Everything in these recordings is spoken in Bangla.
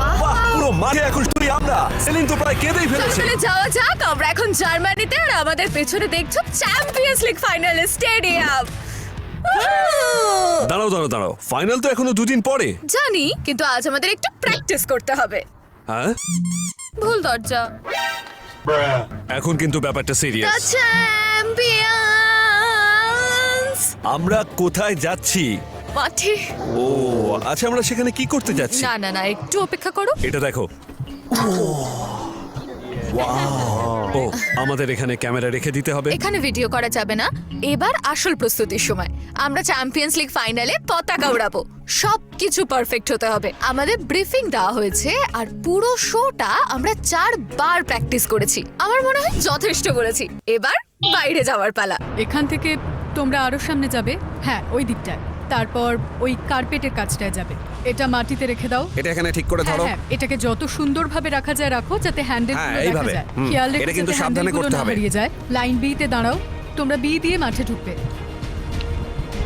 বাহ, পুরো মাঠে এখন শুধু আমরা। সেলিন তো প্রায় কেঁদেই ফেলেছে। চলে যাওয়া যাক। আমরা এখন জার্মানিতে আর আমাদের পেছনে দেখছ চ্যাম্পিয়ন্স লিগ ফাইনাল স্টেডিয়াম দাঁড়াও দাঁড়াও দাঁড়াও। ফাইনাল তো এখনও দুদিন পরে। জানি কিন্তু আজ আমাদের একটু প্র্যাকটিস করতে হবে। হ্যাঁ? ভুল দরজা। এখন কিন্তু ব্যাপারটা সিরিয়াস চ্যাম্পিয়ন্স আমরা কোথায় যাচ্ছি? মাঠে। ও আচ্ছা আমরা সেখানে কি করতে যাচ্ছি? না না না একটু অপেক্ষা করো। এটা দেখো। ও আমাদের এখানে ক্যামেরা রেখে দিতে হবে। এখানে ভিডিও করা যাবে না। এবার আসল প্রস্তুতির সময়। আমরা চ্যাম্পিয়ন্স লিগ ফাইনালে পতাকা উড়াবো। সবকিছু পারফেক্ট হতে হবে। আমাদের ব্রিফিং দেওয়া হয়েছে আর পুরো শোটা আমরা চারবার প্র্যাকটিস করেছি। আমার মনে হয় যথেষ্ট করেছি। এবার বাইরে যাওয়ার পালা। এখান থেকে তোমরা আরও সামনে যাবে। হ্যাঁ ওই দিকটায়। তারপর ওই কার্পেটের কাজটায় যাবে। এটা মাটিতে রেখে দাও। এটা এখানে ঠিক করে হ্যাঁ ধরো। হ্যাঁ এটাকে যত সুন্দরভাবে রাখা যায় রাখো যাতে হ্যান্ডেল হ্যাঁ, দেখা এইভাবে। যায়। খেয়াল এটা রেখো কিন্তু সাবধানে করতে হবে। হারিয়ে যায়। লাইন বি তে দাঁড়াও তোমরা বি দিয়ে মাঠে ঢুকবে।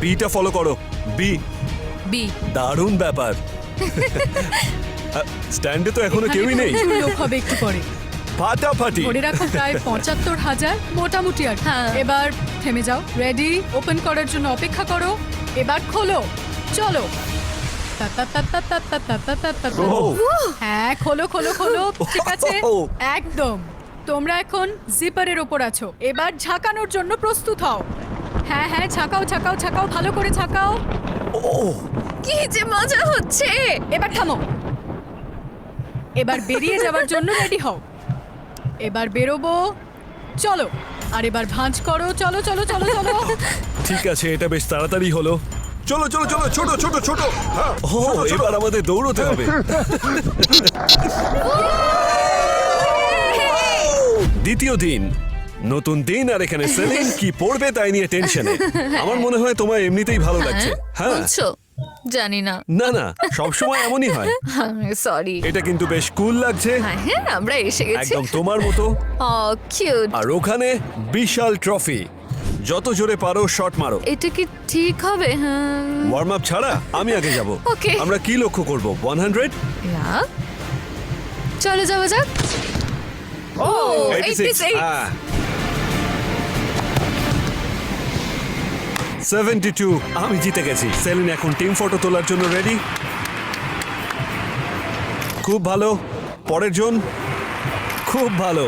বিটা ফলো করো। বি বি দারুণ ব্যাপার। স্ট্যান্ডে তো এখনও কেউই নেই। লোক হবে একটু পরে। ফাটাফাটি। ধরে রাখো প্রায় পঁচাত্তর হাজার মোটামুটি আর হ্যাঁ। এবার থেমে যাও। রেডি ওপেন করার জন্য অপেক্ষা করো। এবার খোলো চলো হ্যাঁ খোলো খোলো খোলো ঠিক আছে একদম তোমরা এখন জিপারের ওপর আছো এবার ঝাঁকানোর জন্য প্রস্তুত হও হ্যাঁ হ্যাঁ ঝাঁকাও ঝাঁকাও ঝাঁকাও ভালো করে ঝাঁকাও কি যে মজা হচ্ছে এবার থামো এবার বেরিয়ে যাওয়ার জন্য রেডি হও এবার বেরোবো চলো আর এবার ভাঁজ করো চলো চলো চলো চলো। ঠিক আছে এটা বেশ তাড়াতাড়ি হলো। চলো চলো চলো ছোট ছোট ছোট। ও এবার আমাদের দৌড়তে হবে। দ্বিতীয় দিন। নতুন দিন আর এখানে সেলিন কি পড়বে তাই নিয়ে টেনশনে। আমার মনে হয় তোমার এমনিতেই ভালো লাগছে। হ্যাঁ। বলছো? জানি না না না সব সময় এমনই হয়। সরি এটা কিন্তু বেশ কুল লাগছে। হ্যাঁ হ্যাঁ আমরা এসে গেছি। একদম তোমার মতো। ও কিউট আর ওখানে বিশাল ট্রফি যত জোরে পারো শট মারো। এটা কি ঠিক হবে? হ্যাঁ। ওয়ার্ম আপ ছাড়া আমি আগে যাব। ওকে আমরা কি লক্ষ্য করব? 100 না। চলে যাওয়া যাক। ও 86 হ্যাঁ। 72 আমি জিতে গেছি। সেলিন এখন টিম ফটো তোলার জন্য রেডি খুব ভালো। পরের জন? খুব ভালো।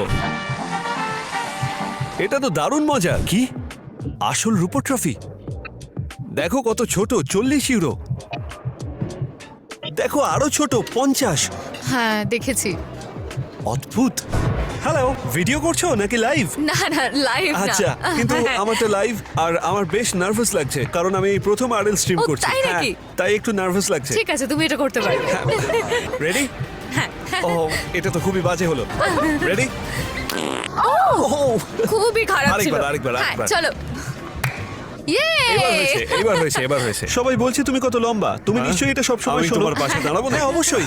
এটা তো দারুণ মজা। কি? আসল রূপো ট্রফি দেখো কত ছোট চল্লিশ ইউরো দেখো আরও ছোট পঞ্চাশ। হ্যাঁ দেখেছি। অদ্ভুত। হ্যালো ভিডিও করছ নাকি লাইভ না না লাইভ না। আচ্ছা কিন্তু আমারটা লাইভ আর আমার বেশ নার্ভাস লাগছে কারণ আমি এই প্রথম আরএল স্ট্রিম করছি। তাই নাকি? হ্যাঁ, তাই একটু নার্ভাস লাগছে। ঠিক আছে তুমি এটা করতে পারবে রেডি হ্যাঁ। ও এটা তো খুবই বাজে হলো। রেডি খুবই খারাপ ছিল। আরেকবার, আরেকবার, হ্যাঁ, আরেকবার। চলো। ইয়ে এবার হয়েছে এবার হয়েছে সবাই বলছে তুমি কত লম্বা তুমি নিশ্চয়ই এটা সব সময় শোনো তোমার পাশে দাঁড়াবো না অবশ্যই।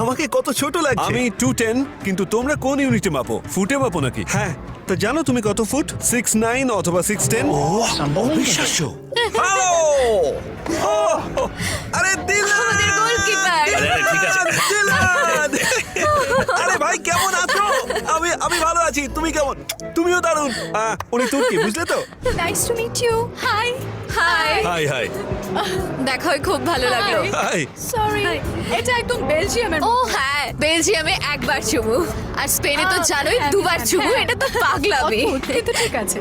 আমাকে কত ছোট লাগছে। আমি টু টেন কিন্তু তোমরা কোন ইউনিটে মাপো? ফুটে মাপো নাকি? হ্যাঁ তা জানো তুমি কত ফুট সিক্স নাইন অথবা সিক্স টেন অবিশ্বাস্য। হ্যালো আরে দিলান আমাদের গোলকিপার ঠিক আছে দিলান! আরে ভাই কেমন আছো আমি আমি ভালো আছি তুমি কেমন? তুমিও দারুণ। আহ, উনি তুর্কি বুঝলে তো? Nice to meet you hi hi hi hi দেখা হয় খুব ভালো লাগল। Hi. হাই সরি এটা একদম বেলজিয়ামের ও হ্যাঁ বেলজিয়ামে একবার চুমু। আর স্পেনে তো জানোই হ্যাঁ, দুবার হ্যাঁ, চুমু হ্যাঁ। এটা তো পাগলামি। কিন্তু ঠিক আছে।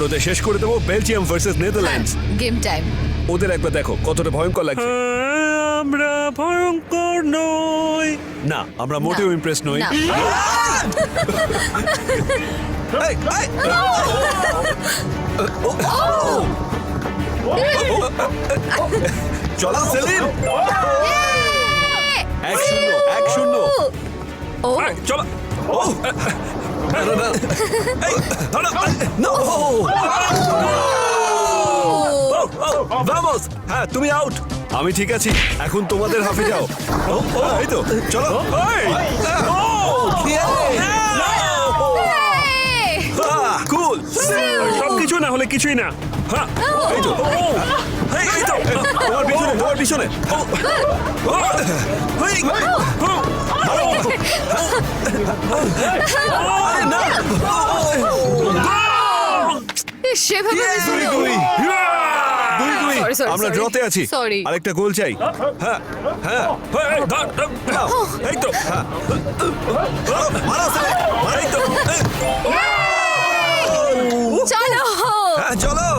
এবার ওদের শেষ করে দেবো Belgium versus Netherlands game time ওদের একবার দেখো কতটা ভয়ঙ্কর লাগছে আমরা ভয়ঙ্কর নই না আমরা মোটেও ইমপ্রেস নই! চলো সেলিন এক শূন্য এক শূন্য ও চলো ভামোস হ্যাঁ তুমি আউট আমি ঠিক আছি এখন তোমাদের হাফে যাও এই তো চলো কুল সবকিছু না হলে কিছুই না হ্যাঁ এই, এই তো তোমার পিছনে তোমার পিছনে ও, ও, এই, আরে না সেভাবে দুই দুই। দুই দুই Sorry, sorry, আমরা ড্রতে আছি। Sorry. আরেকটা গোল চাই। হ্যাঁ হ্যাঁ। এই, ধর, ধর। তো হ্যাঁ। মারো এই তো। চলো! হ্যাঁ চলো।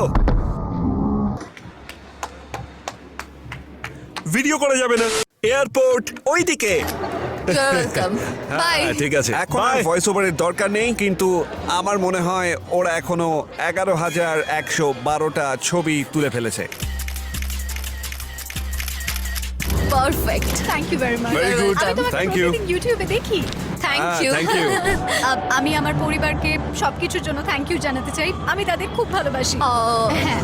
ভিডিও করা যাবে না। এয়ারপোর্ট ওইদিকে। ওয়েলকাম বাই হ্যাঁ, ঠিক আছে। এখন Bye. ভয়েস ওভারের দরকার নেই কিন্তু আমার মনে হয় ওরা এখনও এগারো হাজার একশো বারোটা ছবি তুলে ফেলেছে। Perfect thank you very much you. প্রতিদিন ইউটিউবে দেখি। থ্যাংক ইউ thank আমি আমার পরিবারকে সবকিছুর জন্য থ্যাংক ইউ জানাতে চাই। আমি তাদের খুব ভালোবাসি। হ্যাঁ।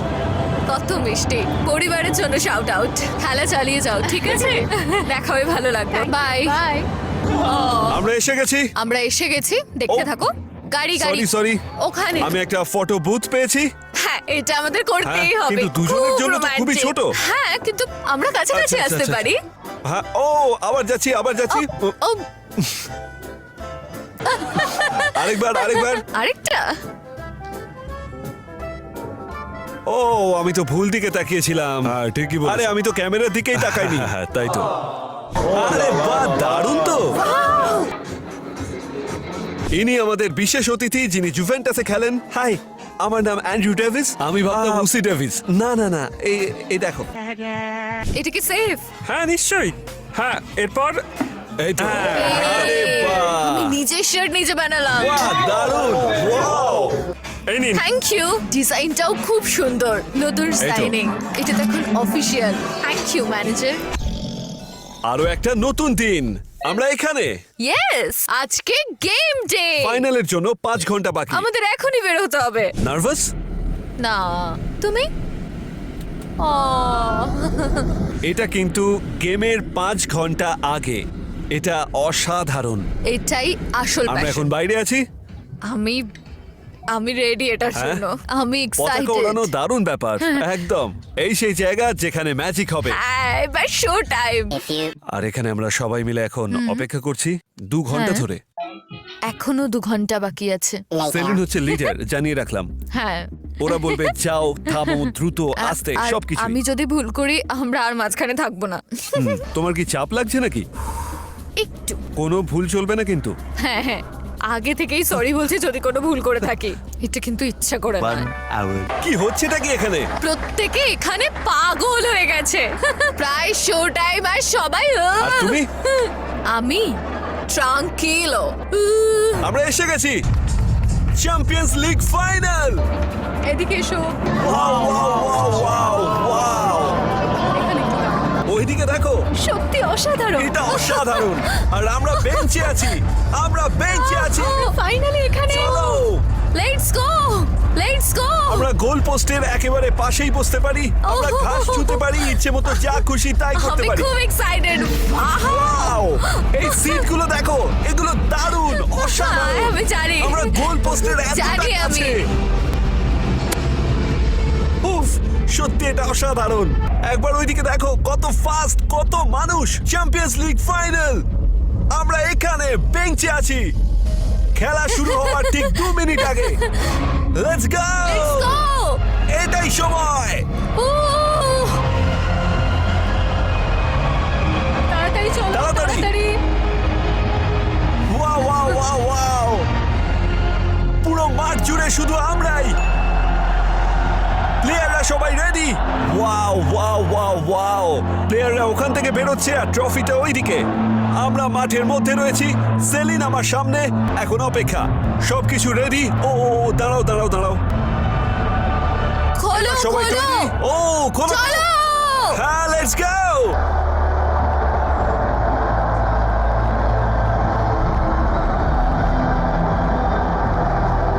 কত মিষ্টি। পরিবারের জন্য শাউট আউট খেলা চালিয়ে যাও ঠিক আছে? দেখা হয়ে ভালো লাগবে। বাই বাই আমরা এসে গেছি। আমরা এসে গেছি দেখতে. থাকো। গাড়ি গাড়ি। সরি সরি ওখানে। আমি একটা ফটো বুথ পেয়েছি। হ্যাঁ এটা আমাদের করতেই হ্যাঁ, হবে। কিন্তু দুজনের জন্য তো খুবই ছোট। হ্যাঁ কিন্তু আমরা কাছাকাছি আচ্ছা, আচ্ছা, আসতে আচ্ছা। পারি। হ্যাঁ ও আবার যাচ্ছি আবার যাচ্ছি। আরেকবার আরেকবার। আরেকটা। ও আমি তো ভুল দিকে তাকিয়েছিলাম। হ্যাঁ ঠিকই আরে আমি তো ক্যামেরার দিকেই তাকাইনি। হ্যাঁ তাই তো। আরে বাহ দারুণ তো। ইনি আমাদের বিশেষ অতিথি যিনি জুভেন্টাসে খেলেন। হাই আমার নাম অ্যান্ড্রু ডেভিস। আমি ভাবলাম আহ, উসি ডেভিস। না না না এই এই দেখো। এটা কি সেফ হ্যাঁ নিশ্চয়ই। হ্যাঁ এরপর? এই তো। আরে বাহ। আমি নিজের শার্ট নিজে বানালাম। বাহ দারুণ। ওয়াও এই নিন। থ্যাংক ইউ ডিজাইনটাও খুব সুন্দর। নতুন তো। স্টাইলিং এটা দেখুন অফিশিয়াল থ্যাংক ইউ ম্যানেজার আরও একটা নতুন দিন। আমরা এখানে। ইয়েস আজকে গেম ডে ফাইনালের জন্য পাঁচ ঘণ্টা বাকি। আমাদের এখনই বের হতে হবে। নার্ভাস না। তুমি? এটা কিন্তু গেমের পাঁচ ঘণ্টা আগে। এটা অসাধারণ। এটাই আসল আমরা এখন বাইরে আছি। আমি আমি রেডি এটার হ্যাঁ? জন্য। আমি পতাকা এক্সাইটেড ওড়ানো দারুণ ব্যাপার। একদম। এই সেই জায়গা যেখানে ম্যাজিক হবে। হ্যাঁ এবার শো টাইম আর এখানে আমরা সবাই মিলে এখন অপেক্ষা করছি দু ঘণ্টা হ্যাঁ। ধরে। এখনও দু ঘণ্টা বাকি আছে। সেলিন হচ্ছে লিডার জানিয়ে রাখলাম। হ্যাঁ। ওরা বলবে যাও থামো দ্রুত আস্তে আর সবকিছু আমি যদি ভুল করি আমরা আর মাঝখানে থাকব না। তোমার কি চাপ লাগছে নাকি? একটু। কোনো ভুল চলবে না কিন্তু। হ্যাঁ হ্যাঁ। আগে থেকেই সরি বলছি যদি কোনো ভুল করে থাকি। এটা কিন্তু ইচ্ছা করে না কি হচ্ছে কি এখানে? প্রত্যেকে এখানে পাগল হয়ে গেছে। প্রায় শো টাইম আর সবাই আর তুমি? আমি ট্রাঙ্কিলো আমরা এসে গেছি। চ্যাম্পিয়ন্স লিগ ফাইনাল এদিকে এসো। ওয়াও ওয়াও ওয়াও অসাধারণ। আর আমরা বেঞ্চে আছি। আমরা বেঞ্চে আছি। ফাইনালি এখানে। চলো। লেটস গো লেটস গো আমরা গোল পোস্টের একেবারে পাশেই বসতে পারি। আমরা। ঘাস ছুতে পারি ইচ্ছে মতো যা খুশি তাই করতে আমি পারি। খুব এক্সাইটেড ওয়াও এই সিটগুলো দেখো এগুলো দারুণ অসাধারণ। আমি জানি। আমরা গোল পোস্টের এতটা কাছে। সত্যি এটা অসাধারণ। একবার ওইদিকে দেখো কত ফাস্ট কত মানুষ। চ্যাম্পিয়ন্স লিগ ফাইনাল আমরা এখানে বেঞ্চে আছি। খেলা শুরু হওয়ার ঠিক দু মিনিট আগে। লেটস গো এটাই সময়। প্লেয়াররা ওখান থেকে বেরোচ্ছে আর ট্রফিটা ওইদিকে। আমরা মাঠের মধ্যে রয়েছি সেলিন আমার সামনে এখন অপেক্ষা। সবকিছু রেডি ও দাঁড়াও দাঁড়াও দাঁড়াও। খোলো সবাই তৈরি ও খোলো। হ্যাঁ লেটস গো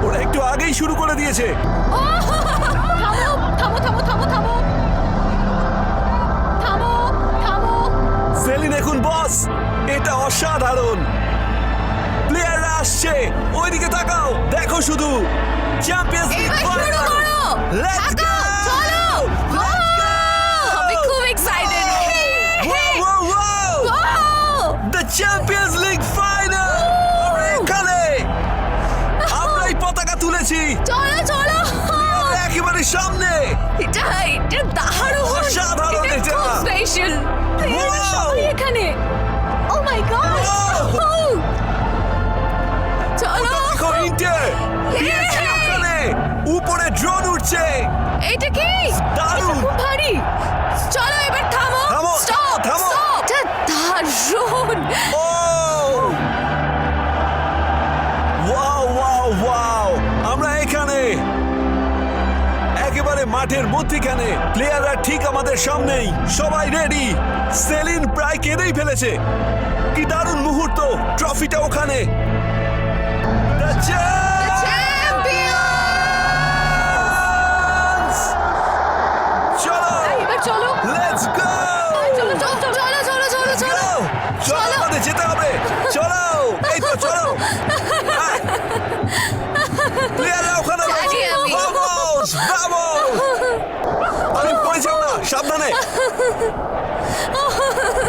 ওরা একটু আগেই শুরু করে দিয়েছে। চ্যাম্পিয়ন্স লিগ শুরু করো। লেটস গো চলো আমি খুব excited the champions league final এখানে! আমরা এই পতাকা তুলেছি। চলো চলো। একেবারে সামনে। এটা এটা দারুণ। অসাধারণ এটা। স্পেশাল এখানে। ও মাই গড মাঠের মধ্যিখানে প্লেয়াররা ঠিক আমাদের সামনেই। সবাই রেডি সেলিন প্রায় কেঁদেই ফেলেছে। কি দারুণ মুহূর্ত। ট্রফিটা ওখানে।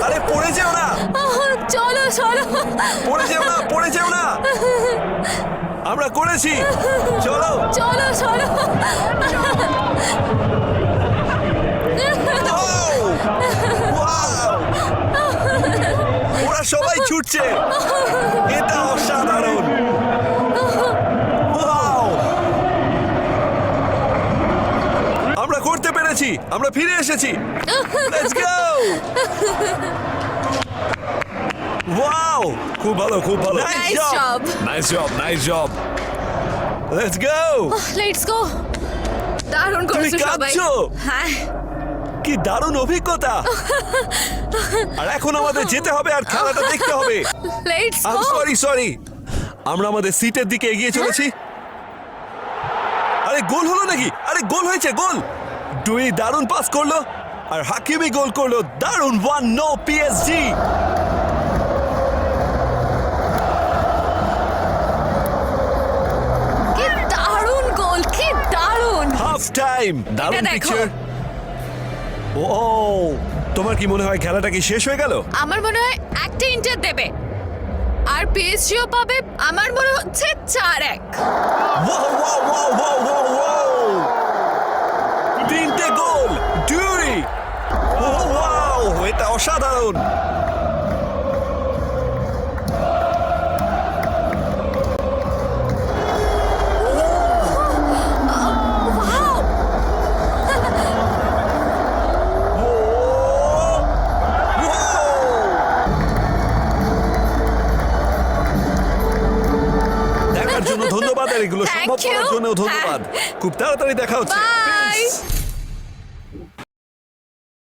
আরে পড়ে যাও না। চলো চলো। পড়ে যাও না পড়ে যাও না। আমরা করেছি। চলো। চলো চলো! ওরা সবাই ছুটছে। এটা অসাধারণ Wow! আমরা করতে পেরেছি আমরা ফিরে এসেছি। লেটস গো ওয়াও খুব ভালো খুব ভালো। Nice job. Nice job nice job let's go let's go দারুণ করেছ সবাই। হ্যাঁ। কি দারুণ অভিজ্ঞতা! আর এখন আমাদের যেতে হবে আর খেলাটা দেখতে হবে। লেটস গো সরি সরি আমরা আমাদের সিটের দিকে এগিয়ে চলেছি। আরে গোল হলো নাকি? আরে গোল হয়েছে গোল! দুই দারুণ পাস করল আর হাকিমি গোল করল দারুণ ওয়ান নো পিএসজি দারুণ গোল কি দারুণ। হাফ টাইম দারুণ দেখো। ও তোমার কি মনে হয় খেলাটা কি শেষ হয়ে গেল? আমার মনে হয় একটা ইন্টার দেবে। আর পিএসজিও পাবে আমার মনে হচ্ছে চার এক। Wow, wow, wow, wow! তিনটে গোল ডিউরি ও ওয়াও এটা অসাধারণ। দেখার জন্য ধন্যবাদ আর এগুলো সম্ভব করার জন্য ধন্যবাদ। খুব তাড়াতাড়ি দেখা হচ্ছে.